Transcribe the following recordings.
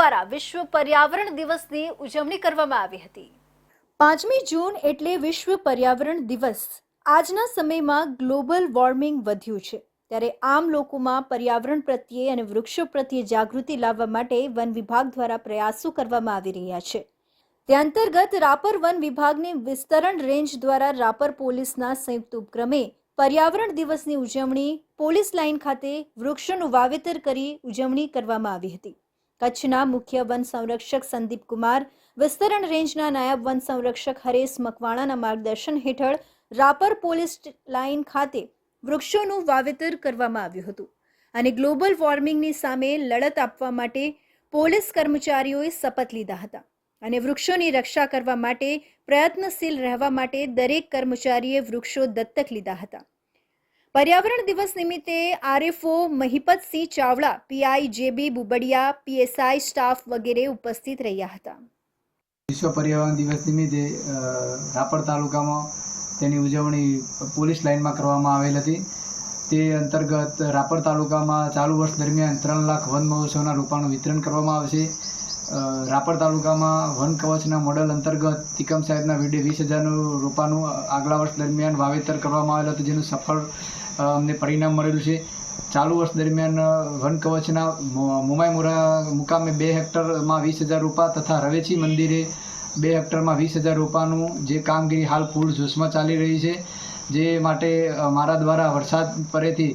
દ્વારા વિશ્વ પર્યાવરણ દિવસની ઉજવણી કરવામાં આવી હતી. પાંચમી જૂન એટલે વિશ્વ પર્યાવરણ દિવસ. આજના સમયમાં ગ્લોબલ વોર્મિંગ વધ્યું છે. ત્યારે આમ લોકોમાં પર્યાવરણ પ્રત્યે અને વૃક્ષો પ્રત્યે જાગૃતિ લાવવા માટે વન વિભાગ દ્વારા પ્રયાસો કરવામાં આવી રહ્યા છે. તે અંતર્ગત રાપર વન વિભાગની વિસ્તરણ રેન્જ દ્વારા રાપર પોલીસના સંયુક્ત ઉપક્રમે પર્યાવરણ દિવસની ઉજવણી પોલીસ લાઇન ખાતે વૃક્ષોનું વાવેતર કરી ઉજવણી કરવામાં આવી હતી. કચ્છના મુખ્ય વન સંરક્ષક સંદીપ કુમાર, વિસ્તરણ રેન્જના નાયબ વન સંરક્ષક હરેશ મકવાણાના માર્ગદર્શન હેઠળ રાપર પોલીસ લાઇન ખાતે વૃક્ષોનું વાવેતર કરવામાં આવ્યું હતું અને ગ્લોબલ વોર્મિંગની સામે લડત આપવા માટે પોલીસ કર્મચારીઓએ શપથ લીધા હતા અને વૃક્ષોની રક્ષા કરવા માટે પ્રયત્નશીલ રહેવા માટે દરેક કર્મચારીએ વૃક્ષો દત્તક લીધા હતા. પર્યાવરણ દિવસ નિમિત્તે RFO Mahipatsinh Chavda, PI JB Bubadiya, PSI staff વગેરે ઉપસ્થિત રહ્યા હતા. વિશ્વ પર્યાવરણ દિવસ નિમિત્તે રાપર તાલુકામાં તેની ઉજવણી પોલીસ લાઇનમાં કરવામાં આવેલ હતી. તે અંતર્ગત રાપર તાલુકામાં ચાલુ વર્ષ દરમિયાન ત્રણ લાખ વન મહોત્સવના રોપાનું વિતરણ કરવામાં આવશે રાપર તાલુકામાં વન કવચના મોડલ અંતર્ગત તિકમ સાહેબના વીડે વીસ હજારનું રોપાનું આગલા વર્ષ દરમિયાન વાવેતર કરવામાં આવેલું હતું, જેનું સફળ અમને પરિણામ મળેલું છે. ચાલુ વર્ષ દરમિયાન વન કવચના મોમાઈ મોરા મુકામે બે હેક્ટરમાં વીસ હજાર રોપા તથા રવેચી મંદિરે બે હેક્ટરમાં વીસ હજાર રોપાનું જે કામગીરી હાલ પૂર જોશમાં ચાલી રહી છે. જે માટે મારા દ્વારા વરસાદ પરેથી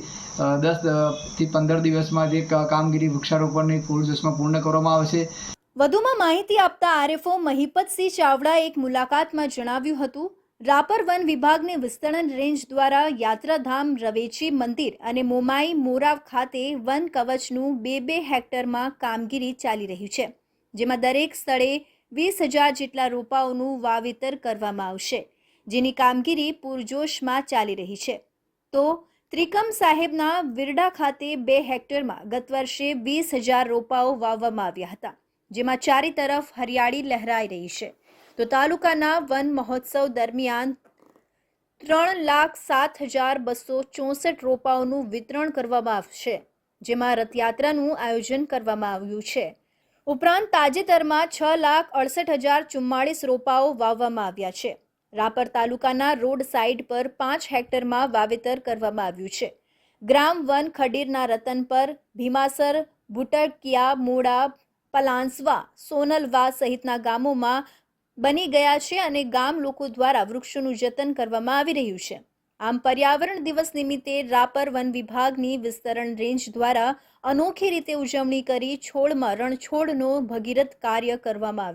દસથી પંદર દિવસમાં જે કામગીરી વૃક્ષારોપણની પૂર જોશમાં પૂર્ણ કરવામાં આવશે વધુમાં માહિતી આપતા આરએફઓ મહિપતસિંહ ચાવડાએ એક મુલાકાતમાં જણાવ્યું હતું, રાપર વન વિભાગની વિસ્તરણ રેન્જ દ્વારા યાત્રાધામ રવેચી મંદિર અને મોમાઈ મોરાવ ખાતે વન કવચનું બે બે હેક્ટરમાં કામગીરી ચાલી રહી છે, જેમાં દરેક સ્થળે વીસ હજાર જેટલા રોપાઓનું વાવેતર કરવામાં આવશે, જેની કામગીરી પૂરજોશમાં ચાલી રહી છે. તો ત્રિકમ સાહેબના વિરડા ખાતે બે હેક્ટરમાં ગત વર્ષે વીસ હજાર રોપાઓ વાવવામાં આવ્યા હતા. જેમાં ચારે તરફ હરિયાળી લહેરાઈ રહી છે. તો તાલુકાના વન મહોત્સવ દરમિયાન ત્રણ લાખ સાત હજાર બસો ચોસઠ રોપાઓનું વિતરણ કરવામાં આવશે, જેમાં રથયાત્રાનું આયોજન કરવામાં આવ્યું છે. ઉપરાંત તાજેતરમાં છ લાખ અડસઠ હજાર ચુમ્માળીસ રોપાઓ વાવવામાં આવ્યા છે. રાપર તાલુકાના રોડ સાઇડ પર પાંચ હેક્ટરમાં વાવેતર કરવામાં આવ્યું છે. ગ્રામ વન ખડીરના રતન પર ભીમાસર, ભૂટકિયા, મોડા પલાંસવા, સોનલવા સહિતના ગામોમાં બની ગયા છે અને ગામ લોકો દ્વારા વૃક્ષોનું જતન કરવામાં આવી રહ્યું છે. આમ પર્યાવરણ દિવસ નિમિત્તે રાપર વન વિભાગની વિસ્તરણ રેન્જ દ્વારા અનોખી રીતે ઉજવણી કરી છોડમાં રણછોડનો ભગીરથ કાર્ય કરવામાં આવ્યું.